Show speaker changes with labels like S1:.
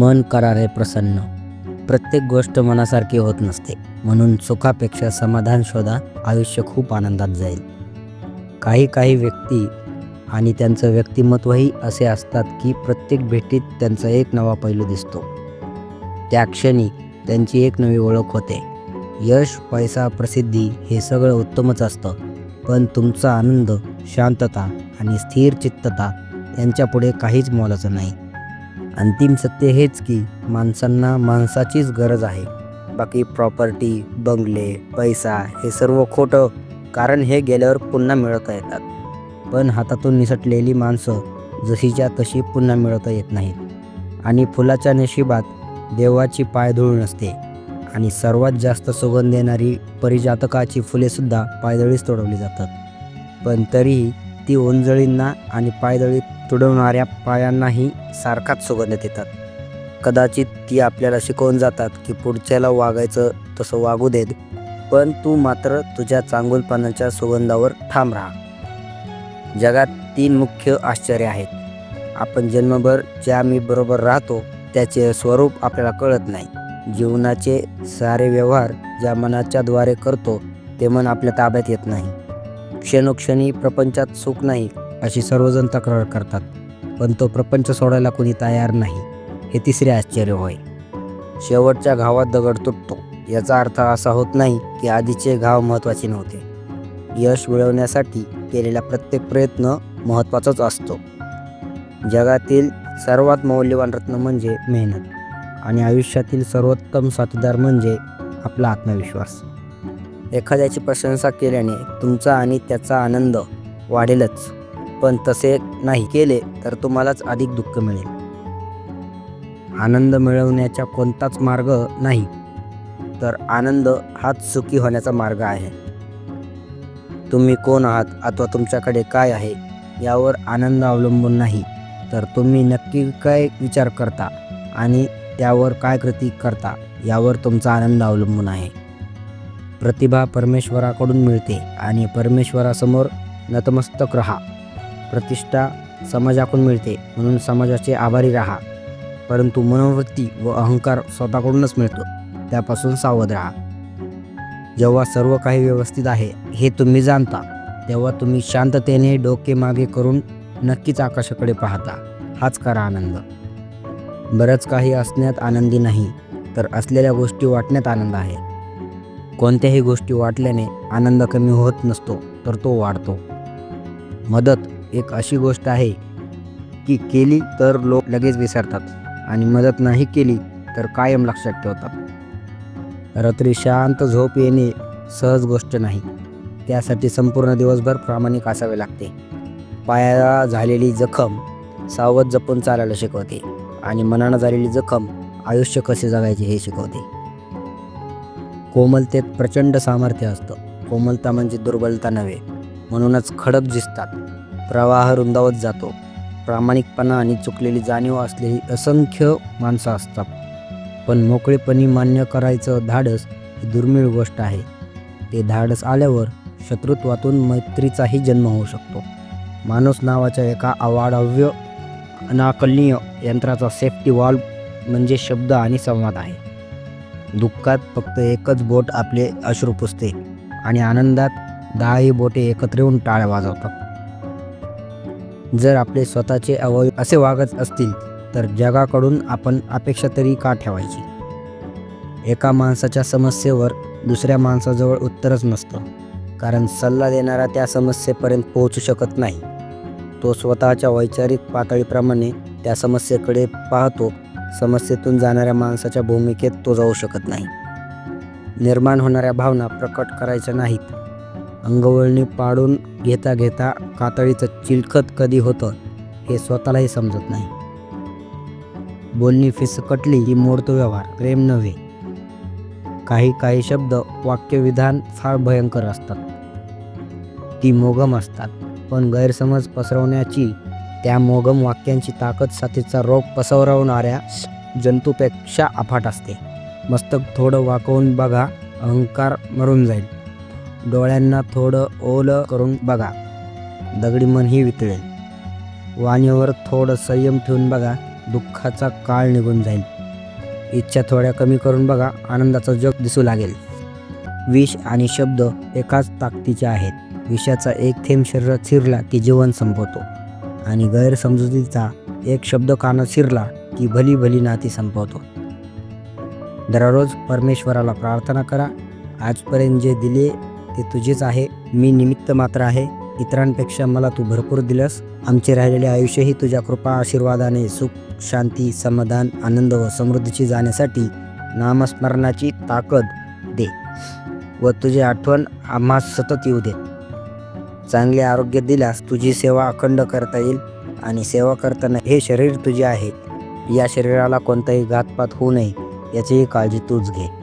S1: मन करारे प्रसन्न. प्रत्येक गोष्ट मनासारखी होत नसते. म्हणून सुखापेक्षा समाधान शोधा आयुष्य खूप आनंदात जाईल. काही काही व्यक्ती आणि त्यांचं व्यक्तिमत्वही असे असतात की प्रत्येक भेटीत त्यांचा एक नवा पैलू दिसतो. त्या क्षणी त्यांची एक नवी ओळख होते. यश पैसा प्रसिद्धी हे सगळं उत्तमच असतं. पण तुमचा आनंद शांतता आणि स्थिर चित्तता यांच्यापुढे काहीच मोलाचं नाही. अंतिम सत्य हेच की माणसांना माणसाचीच गरज आहे. बाकी प्रॉपर्टी बंगले पैसा हे सर्व खोटं कारण हे गेल्यावर पुन्हा मिळवता येतात. पण हातातून निसटलेली माणसं जशीच्या तशी पुन्हा मिळवता येत नाहीत. आणि फुलाच्या नशिबात देवाची पायधूळ नसते. आणि सर्वात जास्त सुगंध देणारी परिजातकाची फुलेसुद्धा पायदळीच तोडवली जातात. पण तरीही ती ओंजळींना आणि पायदळी तुडवणाऱ्या पायांनाही सारखाच सुगंध देतात कदाचित ती आपल्याला शिकवून जातात की पुढच्याला वागायचं तसं वागू देत पण तू मात्र तुझ्या चांगुलपणाच्या सुगंधावर ठाम राहा. जगात तीन मुख्य आश्चर्य आहेत. आपण जन्मभर ज्या मी बरोबर राहतो त्याचे स्वरूप आपल्याला कळत नाही. जीवनाचे सारे व्यवहार ज्या मनाच्याद्वारे करतो ते मन आपल्या ताब्यात येत नाही. क्षणोक्षणी प्रपंचात सुख नाही अशी सर्वजण तक्रार करतात. पण तो प्रपंच सोडायला कोणी तयार नाही. हे तिसरे आश्चर्य होय. शेवटच्या घावात दगड तुटतो. याचा अर्थ असा होत नाही की आधीचे घाव महत्त्वाचे नव्हते. यश मिळवण्यासाठी केलेला प्रत्येक प्रयत्न महत्त्वाचाच असतो. जगातील सर्वात मौल्यवान रत्न म्हणजे मेहनत. आणि आयुष्यातील सर्वोत्तम साथीदार म्हणजे आपला आत्मविश्वास. एखाद्याची प्रशंसा केल्याने तुमचा आणि त्याचा आनंद वाढेलच. पण तसे नाही केले तर तुम्हालाच अधिक दुःख मिळेल. आनंद मिळवण्याचा कोणताच मार्ग नाही. तर आनंद हाच सुखी होण्याचा मार्ग आहे. तुम्ही कोण आहात अथवा तुमच्याकडे काय आहे यावर आनंद अवलंबून नाही. तर तुम्ही नक्की काय विचार करता आणि त्यावर काय कृती करता यावर तुमचा आनंद अवलंबून आहे. प्रतिभा परमेश्वराकडून मिळते आणि परमेश्वरासमोर नतमस्तक राहा. प्रतिष्ठा समाजाकडून मिळते म्हणून समाजाचे आभारी राहा. परंतु मनोवृत्ती व अहंकार स्वतःकडूनच मिळतो त्यापासून सावध राहा. जेव्हा सर्व काही व्यवस्थित आहे हे तुम्ही जाणता तेव्हा तुम्ही शांततेने डोके मागे करून नक्कीच आकाशाकडे पाहता. हाच करा आनंद. बरंच काही असण्यात आनंदी नाही तर असलेल्या गोष्टी वाटण्यात आनंद आहे. कोणत्याही गोष्टी वाटल्याने आनंद कमी होत नसतो तर तो वाढतो. मदत एक अशी गोष्ट आहे की केली तर लोक लगेच विसरतात आणि मदत नाही केली तर कायम लक्षात ठेवतात. रात्री शांत झोप येणे सहज गोष्ट नाही. त्यासाठी संपूर्ण दिवसभर प्रामाणिक असावे लागते. पायाला झालेली जखम सावध जपून चालायला शिकवते आणि मनानं झालेली जखम आयुष्य कसे जगायचे हे शिकवते. कोमलतेत प्रचंड सामर्थ्य असतं. कोमलता म्हणजे दुर्बलता नव्हे म्हणूनच खडक दिसतात प्रवाह रुंदावत जातो. प्रामाणिकपणा आणि चुकलेली जाणीव असलेली असंख्य माणसं असतात. पण मोकळेपणी मान्य करायचं धाडस ही दुर्मिळ गोष्ट आहे. ते धाडस आल्यावर शत्रुत्वातून मैत्रीचाही जन्म होऊ शकतो. माणूस नावाच्या एका अवाढव्य अनाकलनीय यंत्राचा सेफ्टी वॉल्व म्हणजे शब्द आणि संवाद आहे. दुःखात फक्त एकच बोट आपले अश्रू पुसते आणि आनंदात दहाही बोटे एकत्र येऊन टाळ वाजवतात. जर आपले स्वतःचे अवयव असे वागत असतील तर जगाकडून आपण अपेक्षा तरी का ठेवायची? एका माणसाच्या समस्येवर दुसऱ्या माणसाजवळ उत्तरच नसतं कारण सल्ला देणारा त्या समस्येपर्यंत पोहोचू शकत नाही. तो स्वतःच्या वैचारिक पातळीप्रमाणे त्या समस्येकडे पाहतो समस्येतून जाणाऱ्या माणसाच्या भूमिकेत तो जाऊ शकत नाही. निर्माण होणाऱ्या भावना प्रकट करायच्या नाहीत. अंगवळणी पाडून घेता घेता कातळीचं चिलखत कधी होतं हे स्वतःलाही समजत नाही. बोलणी फिसकटली की मोडतो व्यवहार प्रेम नव्हे. काही काही शब्द वाक्यविधान फार भयंकर असतात. ती मोगम असतात पण गैरसमज पसरवण्याची त्या मोगम वाक्यांची ताकद साथीचा रोग पसरवणाऱ्या जंतूपेक्षा अफाट असते. मस्तक थोडं वाकवून बघा अहंकार मरून जाईल. डोळ्यांना थोडं ओलं करून बघा. दगडी मनही वितळेल. वाणीवर थोडं संयम ठेवून बघा दुःखाचा काळ निघून जाईल. इच्छा थोड्या कमी करून बघा आनंदाचं जग दिसू लागेल. विष आणि शब्द एकाच ताकदीचे आहेत. विषाचा एक थेंब शरीरात शिरला की जीवन संपवतो. आणि गैरसमजुतीचा एक शब्द कानात शिरला की भली भली नाती संपवतो. दररोज परमेश्वराला प्रार्थना करा. आजपर्यंत जे दिले ते तुझेच आहे. मी निमित्त मात्र आहे. इतरांपेक्षा मला तू भरपूर दिलंस. आमचे राहिलेले आयुष्यही तुझ्या कृपा आशीर्वादाने सुख शांती समाधान आनंद व समृद्धीची जाण्यासाठी नामस्मरणाची ताकद दे व तुझी आठवण आम्हा सतत येऊ दे. चांगले आरोग्य दिल्यास तुझी सेवा अखंड करता येईल आणि सेवा करताना हे शरीर तुझे आहे. या शरीराला कोणताही घातपात होऊ नये याचीही काळजी तूच घे.